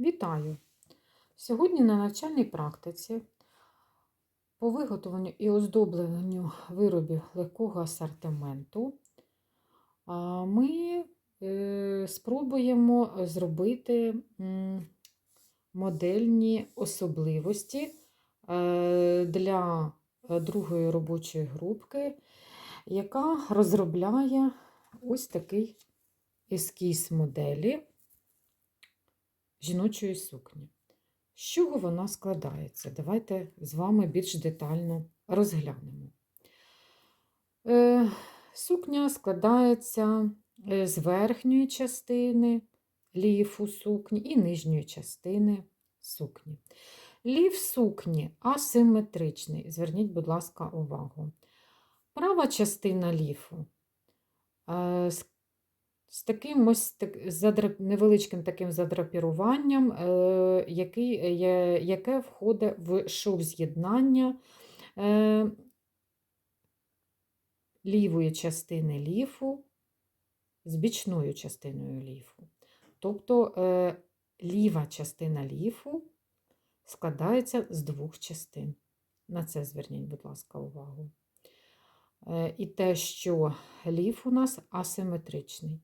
Вітаю! Сьогодні на навчальній практиці по виготовленню і оздобленню виробів легкого асортименту ми е, спробуємо зробити модельні особливості е, для другої робочої групки, яка розробляє ось такий ескіз моделі жіночої сукні. З чого вона складається? Давайте з вами більш детально розглянемо. Е, Сукня складається е, з верхньої частини ліфу сукні і нижньої частини сукні. Ліф сукні асиметричний. Зверніть, будь ласка, увагу. Права частина ліфу е, з таким ось так, задрап, невеличким таким задрапіруванням, е, який, е, яке входить в шов з'єднання е, лівої частини ліфу з бічною частиною ліфу. Тобто е, ліва частина ліфу складається з двох частин. На це зверніть, будь ласка, увагу. Е, і те, що ліф у нас асиметричний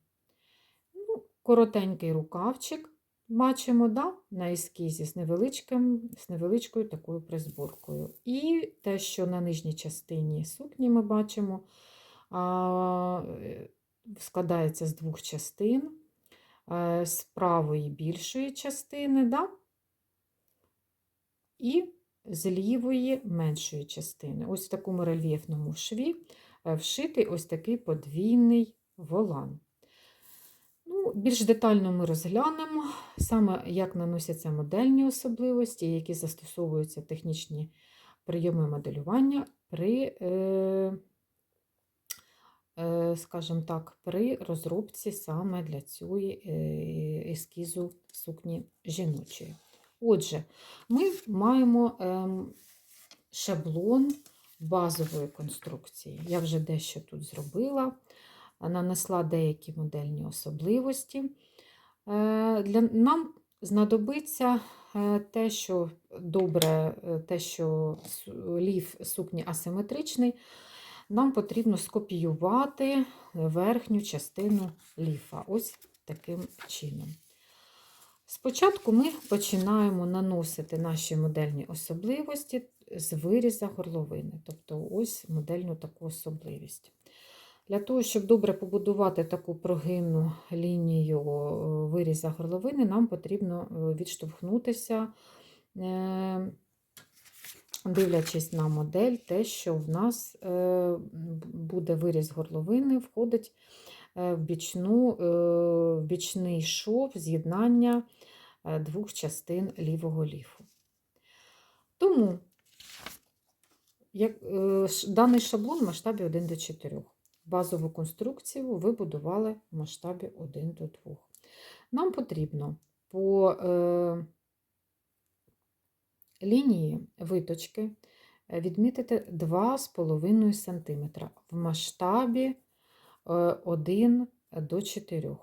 коротенький рукавчик. Бачимо да, на ескізі з невеличким, з невеличкою такою призборкою. І те, що на нижній частині сукні ми бачимо, а, складається з двох частин, а, з правої більшої частини, да, і з лівої меншої частини. Ось в такому рельєфному шві е, вшитий ось такий подвійний волан. Ну, Більш детально ми розглянемо саме, як наносяться модельні особливості, які застосовуються технічні прийоми моделювання при, е, е, скажімо так, при розробці саме для цього е, ескізу сукні жіночої. Отже, ми маємо ем, шаблон базової конструкції. Я вже дещо тут зробила нанесла деякі модельні особливості. Е, для, Нам знадобиться е, те, що добре, е, те, що лів сукні асиметричний, нам потрібно скопіювати верхню частину ліфа. Ось таким чином. Спочатку ми починаємо наносити наші модельні особливості з виріза горловини, тобто ось модельну таку особливість. Для того, щоб добре побудувати таку прогинну лінію е, виріза горловини, нам потрібно е, відштовхнутися, е, дивлячись на модель, те, що в нас буде виріз горловини, входить в, бічну, в бічний шов з'єднання двох частин лівого ліфу. Тому як, даний шаблон в масштабі 1 до 4 базову конструкцію ви будували в масштабі 1 до 2. Нам потрібно по е, лінії виточки е, відмітити 2,5 см в масштабі 1 е, до 4.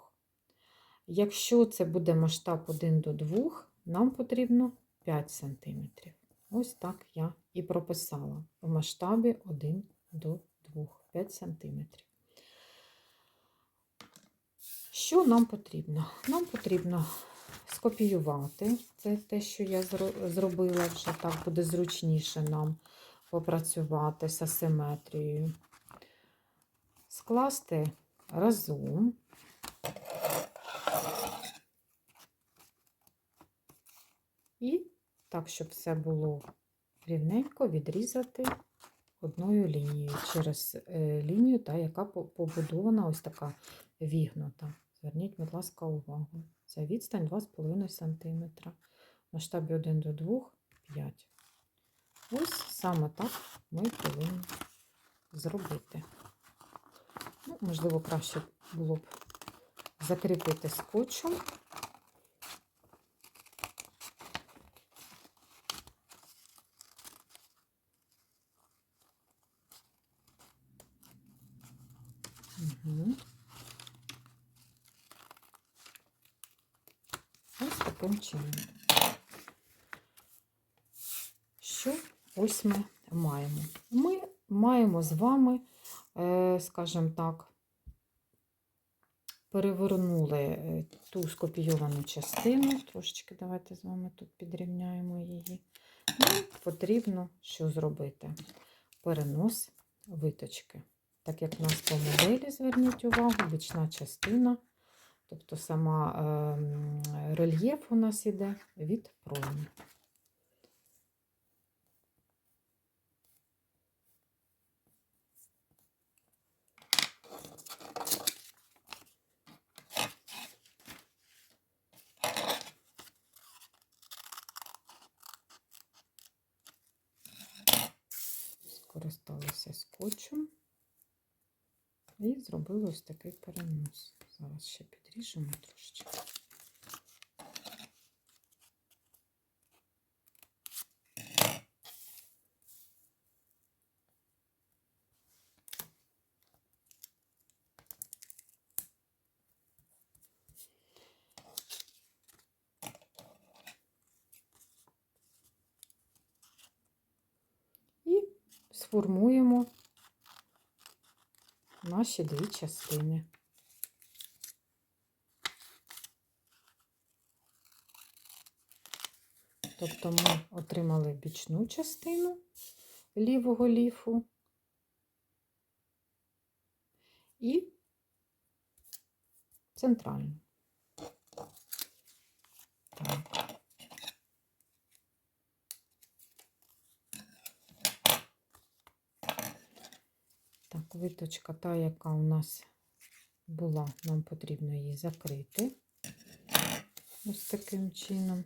Якщо це буде масштаб 1 до 2, нам потрібно 5 см. Ось так я і прописала в масштабі 1 до 2. 5 см. Що нам потрібно? Нам потрібно скопіювати, це те, що я зробила, вже так буде зручніше нам попрацювати з асиметрією, скласти разом. І так, щоб все було рівненько, відрізати одною лінією через е, лінію, та, яка побудована ось така вігнута. Зверніть, будь ласка, увагу. Це відстань 2,5 см. В масштабі 1 до 2 5. Ось саме так ми повинні зробити. Ну, Можливо, краще було б закріпити скотчем. Таким чином. Що ось ми маємо? Ми маємо з вами, е, скажімо так, перевернули е, ту скопійовану частину. Трошечки давайте з вами тут підрівняємо її. Ну, потрібно що зробити? Перенос виточки. Так як у нас по моделі, зверніть увагу, бічна частина, тобто сама е, рельєф у нас іде від пройми. Скористалися скотчем і зробили ось такий перенос. Зараз ще підріжемо трошечки. І сформуємо наші дві частини. Тобто ми отримали бічну частину лівого ліфу і центральну. Так. Виточка та, яка у нас була, нам потрібно її закрити ось таким чином.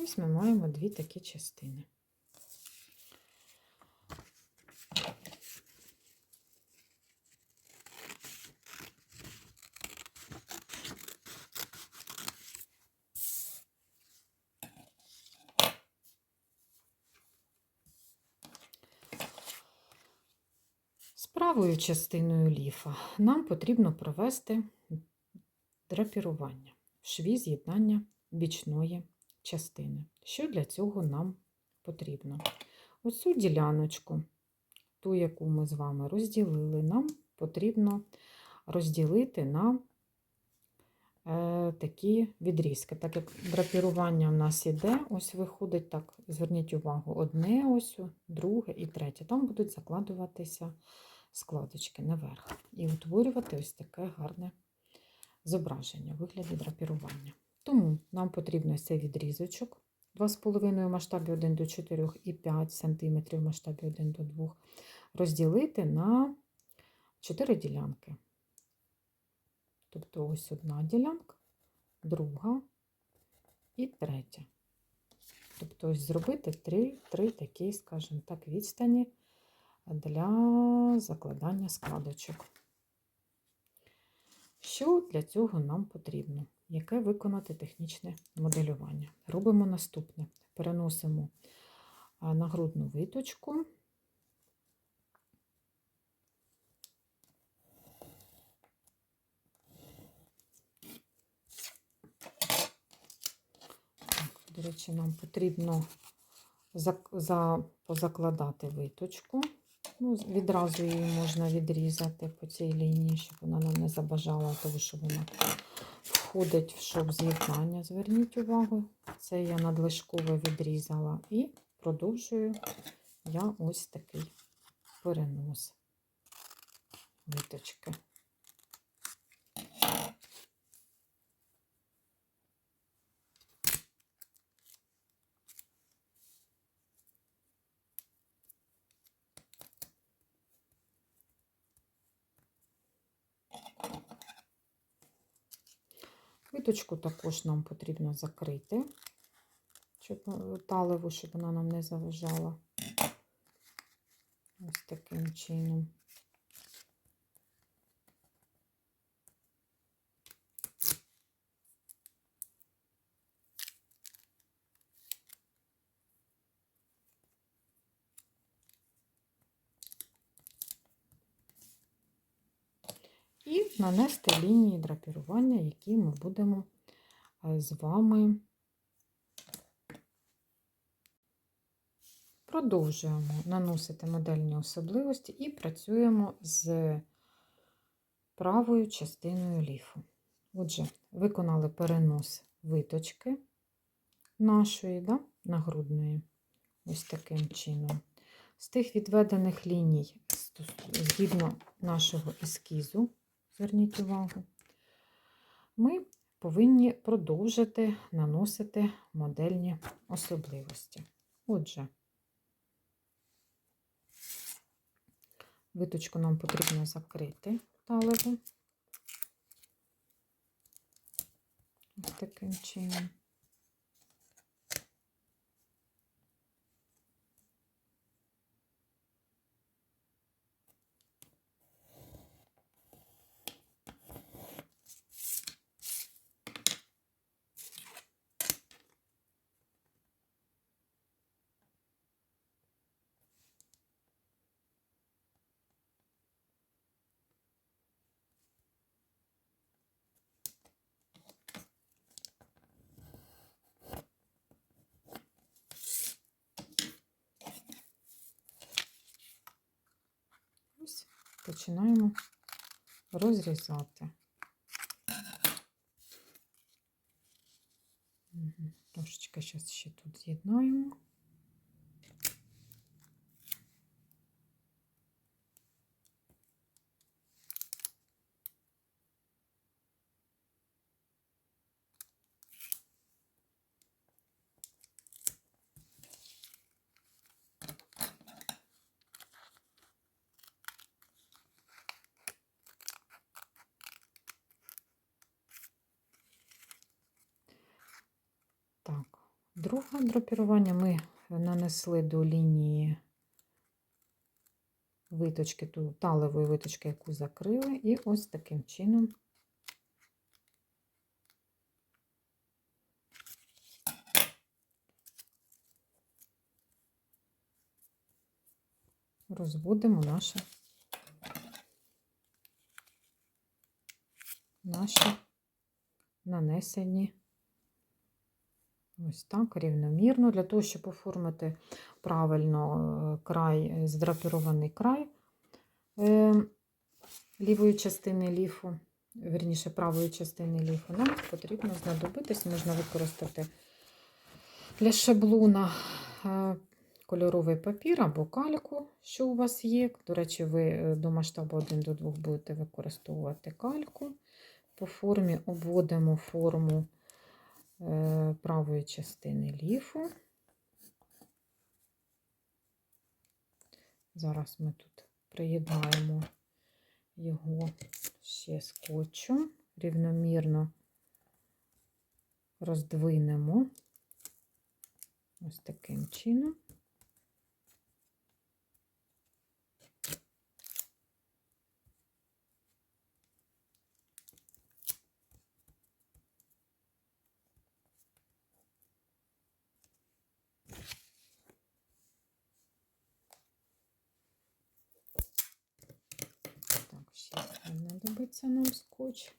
Ось ми маємо дві такі частини. З правою частиною ліфа нам потрібно провести драпірування шві з'єднання бічної частини. Що для цього нам потрібно? Оцю діляночку, ту, яку ми з вами розділили, нам потрібно розділити на е, такі відрізки. Так як драпірування у нас іде, ось виходить, так, зверніть увагу, одне ось, друге і третє. Там будуть закладуватися складочки наверх і утворювати ось таке гарне зображення вигляді драпірування. Тому нам потрібно цей відрізочок 2,5 в масштабі 1 до 4 і 5 см в масштабі 1 до 2 розділити на 4 ділянки. Тобто ось одна ділянка, друга і третя. Тобто ось зробити три, три такі, скажімо так, відстані для закладання складочок. Що для цього нам потрібно? Яке виконати технічне моделювання? Робимо наступне: переносимо нагрудну виточку. Так, До речі, нам потрібно за, за, позакладати виточку. Ну, Відразу її можна відрізати по цій лінії, щоб вона нам не забажала, тому що вона входить в шов з'єднання. Зверніть увагу, це я надлишково відрізала і продовжую я ось такий перенос виточки. Виточку також нам потрібно закрити, щоб талеву, таливу, щоб вона нам не заважала. Ось таким чином. і нанести лінії драпірування, які ми будемо е, з вами продовжуємо наносити модельні особливості і працюємо з правою частиною ліфу. Отже, виконали перенос виточки нашої да, нагрудної, ось таким чином. З тих відведених ліній, згідно нашого ескізу, зверніть увагу, ми повинні продовжити наносити модельні особливості. Отже, виточку нам потрібно закрити талеву. Ось таким чином. Ось починаємо розрізати. Трошечки зараз ще тут з'єднаємо. Так, друге драпірування. Ми нанесли до лінії виточки, ту талевої виточки, яку закрили, і ось таким чином розводимо наше, наші нанесені ось так рівномірно, для того, щоб оформити правильно е, край, здрапірований край е, лівої частини ліфу, верніше правої частини ліфу, нам потрібно знадобитись, можна використати для шаблона е, кольоровий папір або кальку, що у вас є. До речі, ви е, до масштабу 1 до 2 будете використовувати кальку. По формі обводимо форму е, правої частини ліфу. Зараз ми тут приєднаємо його ще скотчем, рівномірно роздвинемо ось таким чином. Так, ще знадобиться нам скотч.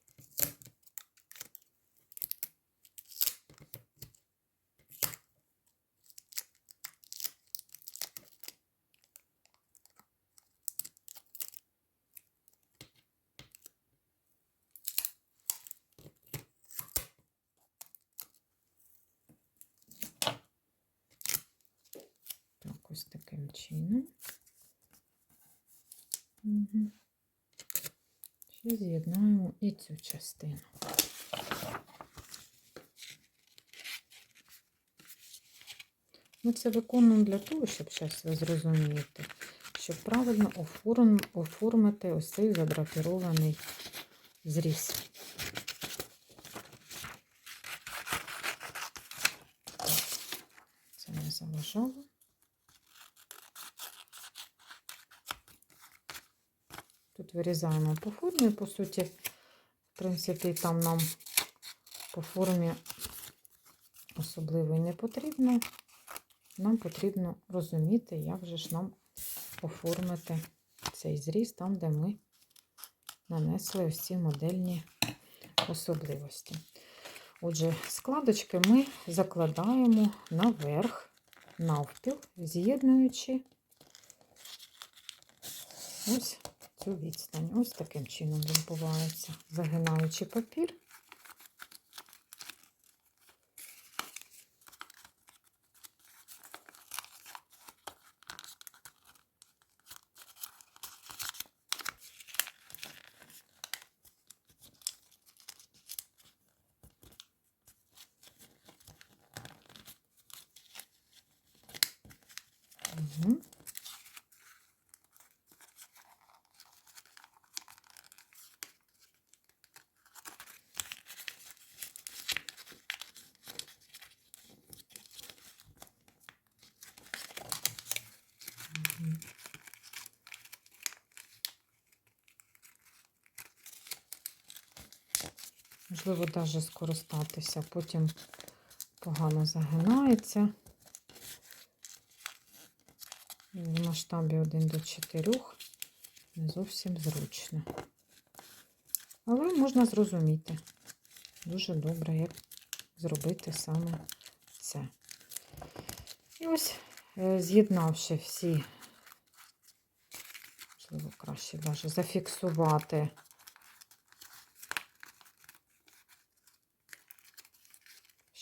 Так, ось таким чином. Угу. Ще з'єднаємо і цю частину. Ми це виконуємо для того, щоб зараз ви зрозумієте, щоб правильно оформити ось цей задрапірований зріз. Це не заважало. Тут вирізаємо по формі, по суті, в принципі, там нам по формі особливо не потрібно. Нам потрібно розуміти, як же ж нам оформити цей зріз там, де ми нанесли ось модельні особливості. Отже, складочки ми закладаємо наверх, навпіл, з'єднуючи ось цю відстань. Ось таким чином він бувається, загинаючи папір. Можливо, навіть скористатися, потім погано загинається. В масштабі 1 до 4 не зовсім зручно. Але можна зрозуміти дуже добре, як зробити саме це. І ось, е, з'єднавши всі, можливо, краще навіть зафіксувати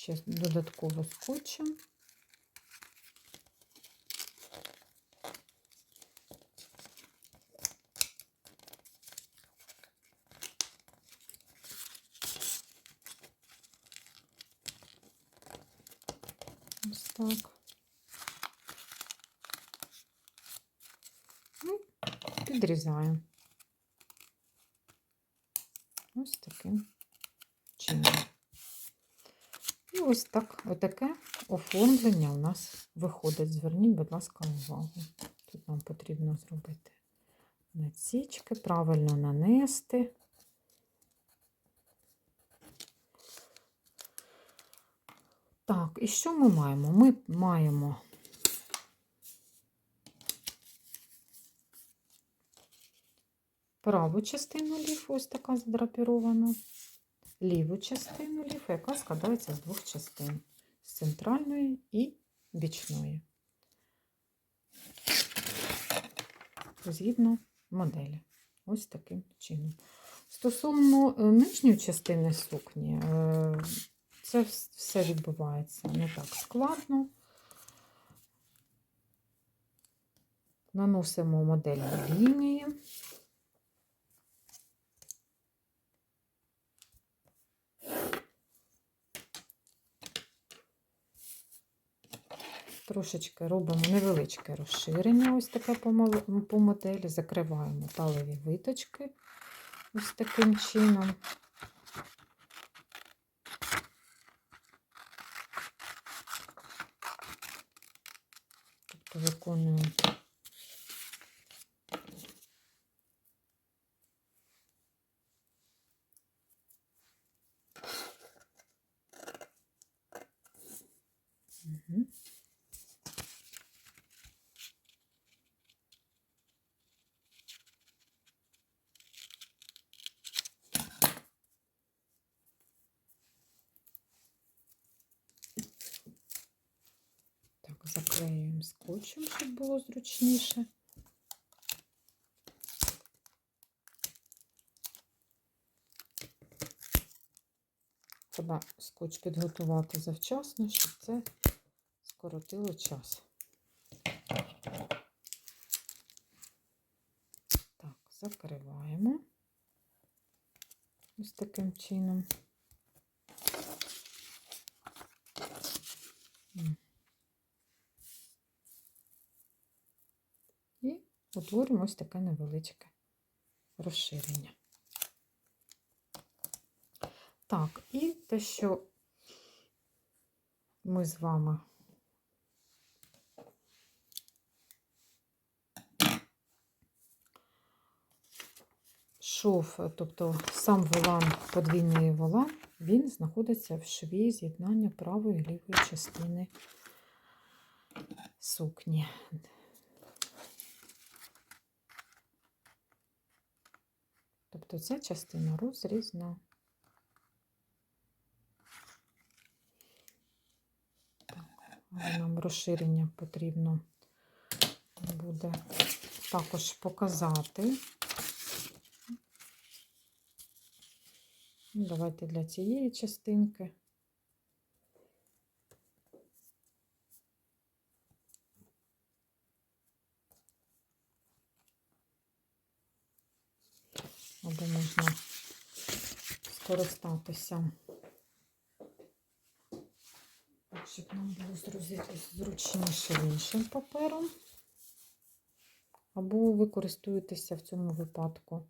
ще додатково скотчем. Ось так. Ну, підрізаємо. Ось таким чином. Ось так, отаке оформлення у нас виходить. Зверніть, будь ласка, увагу. Тут нам потрібно зробити насічки, правильно нанести. Так, і що ми маємо? Ми маємо праву частину ліфу, ось така задрапірована, ліву частину ліфу, яка складається з двох частин з центральної і бічної. Згідно моделі. Ось таким чином. Стосовно е, нижньої частини сукні, е, це все відбувається не так складно. Наносимо модельні лінії. Трошечки робимо невеличке розширення, ось таке по моделі. Закриваємо талові виточки ось таким чином. Тобто виконуємо Мгм. Так, заклеюємо скотчем, щоб було зручніше. Треба скотч підготувати завчасно, щоб це скоротило час. Так, закриваємо ось таким чином. Утворюємо ось таке невеличке розширення. Так, і те, що ми з вами шов, тобто сам волан, подвійний волан, він знаходиться в шві з'єднання правої і лівої частини сукні. Тобто ця частина розрізна. Нам розширення потрібно буде також показати. Ну, Давайте для цієї частинки. Або можна скористатися, щоб нам було зручніше іншим папером. Або ви користуєтеся в цьому випадку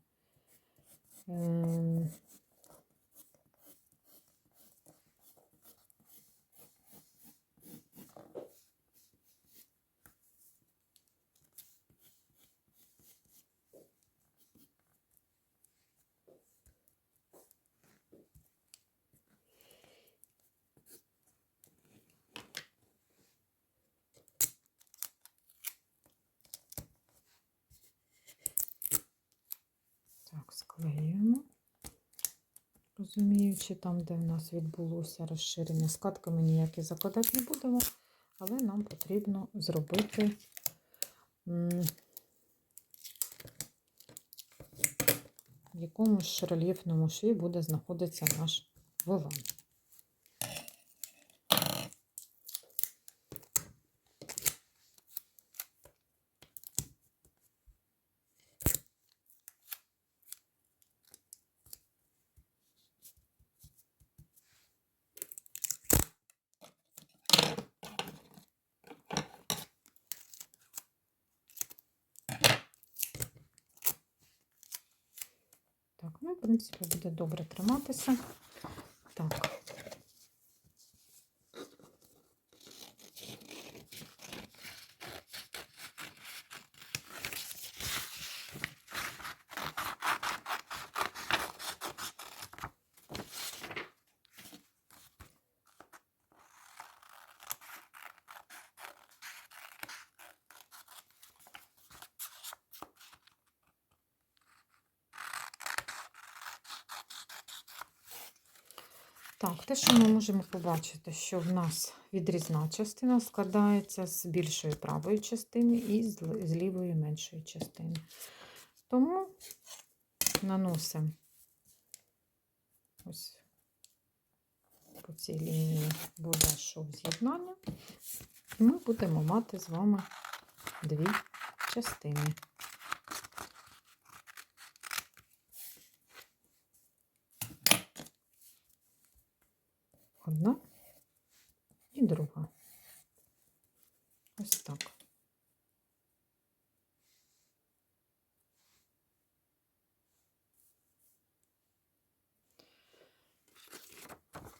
склеюємо. Розуміючи, там, де в нас відбулося розширення, скатками ніякі закладати не будемо, але нам потрібно зробити в якому ж рельєфному шві буде знаходитися наш волан. Ну, в принципі, буде добре триматися. Так. Так, те, що ми можемо побачити, що в нас відрізна частина складається з більшої правої частини і з лівої меншої частини. Тому наносимо ось по цій лінії буде шов з'єднання. І ми будемо мати з вами дві частини. Одна і друга. Ось так.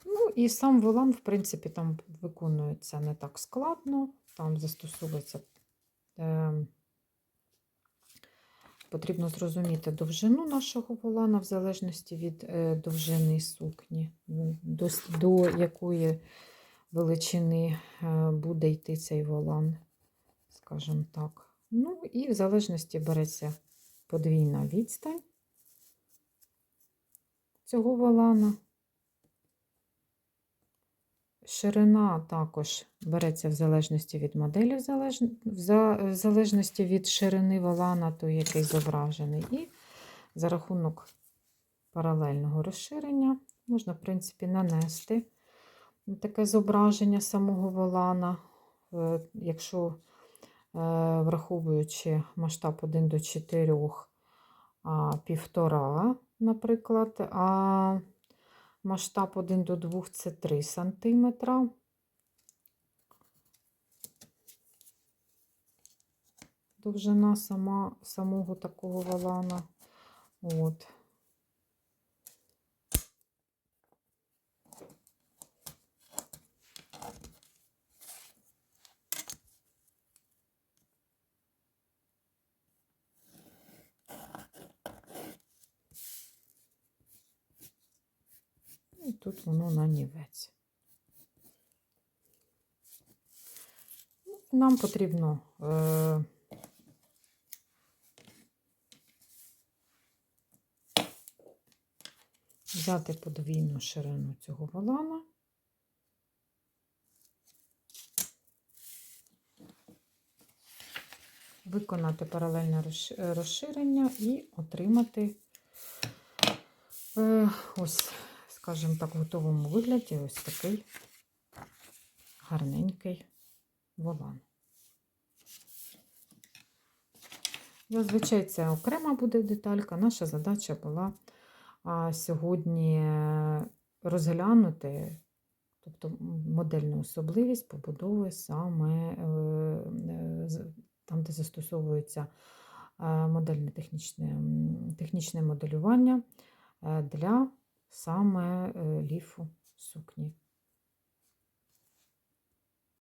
Ну і сам волан, в принципі, там виконується не так складно, там застосовується. Е, Потрібно зрозуміти довжину нашого волана в залежності від е, довжини сукні, до, до якої величини е, буде йти цей волан, скажімо так. Ну і в залежності береться подвійна відстань цього волана. Ширина також береться в залежності від моделі, в, залеж... в за- в залежності від ширини волана, той, який зображений. І за рахунок паралельного розширення можна, в принципі, нанести таке зображення самого волана. Е, Якщо, е, враховуючи масштаб 1 до 4, а півтора, наприклад, а масштаб 1 до 2 це 3 см. Довжина сама, самого такого валана. От. І тут воно нанівець. Нам потрібно е, взяти подвійну ширину цього волана. Виконати паралельне розширення і отримати е, ось, скажімо так, в готовому вигляді ось такий гарненький волан. Зазвичай це окрема буде деталька. Наша задача була сьогодні е, розглянути, тобто модельну особливість побудови саме е, там, де застосовується е, модельне технічне, технічне моделювання для саме е, ліфу сукні.